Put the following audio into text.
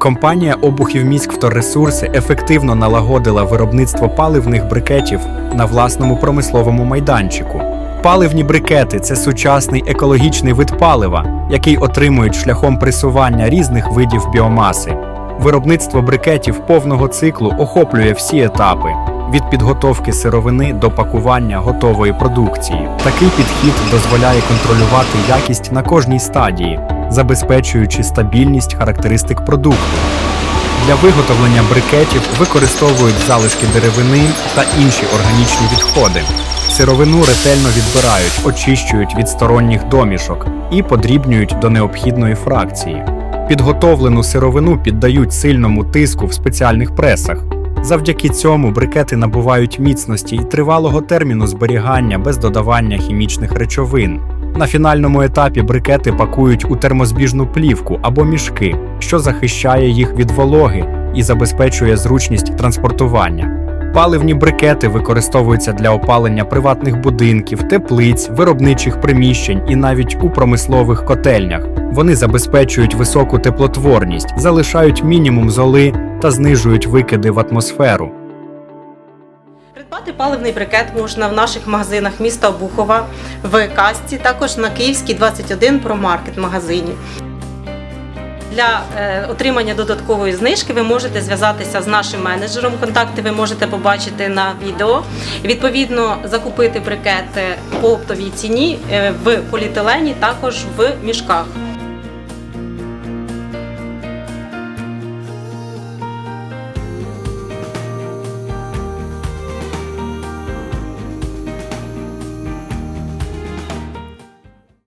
Компанія Обухів Міськвторресурси ефективно налагодила виробництво паливних брикетів на власному промисловому майданчику. Паливні брикети це сучасний екологічний вид палива, який отримують шляхом пресування різних видів біомаси. Виробництво брикетів повного циклу охоплює всі етапи від підготовки сировини до пакування готової продукції. Такий підхід дозволяє контролювати якість на кожній стадії, забезпечуючи стабільність характеристик продукту. Для виготовлення брикетів використовують залишки деревини та інші органічні відходи. Сировину ретельно відбирають, очищують від сторонніх домішок і подрібнюють до необхідної фракції. Підготовлену сировину піддають сильному тиску в спеціальних пресах. Завдяки цьому брикети набувають міцності і тривалого терміну зберігання без додавання хімічних речовин. На фінальному етапі брикети пакують у термозбіжну плівку або мішки, що захищає їх від вологи і забезпечує зручність транспортування. Паливні брикети використовуються для опалення приватних будинків, теплиць, виробничих приміщень і навіть у промислових котельнях. Вони забезпечують високу теплотворність, залишають мінімум золи та знижують викиди в атмосферу. Придбати паливний брикет можна в наших магазинах міста Обухова, в Касті, також на Київській 21 промаркет магазині. Для е, отримання додаткової знижки ви можете зв'язатися з нашим менеджером. Контакти ви можете побачити на відео. Відповідно, закупити брикет е, по оптовій ціні е, в поліетилені, також в мішках.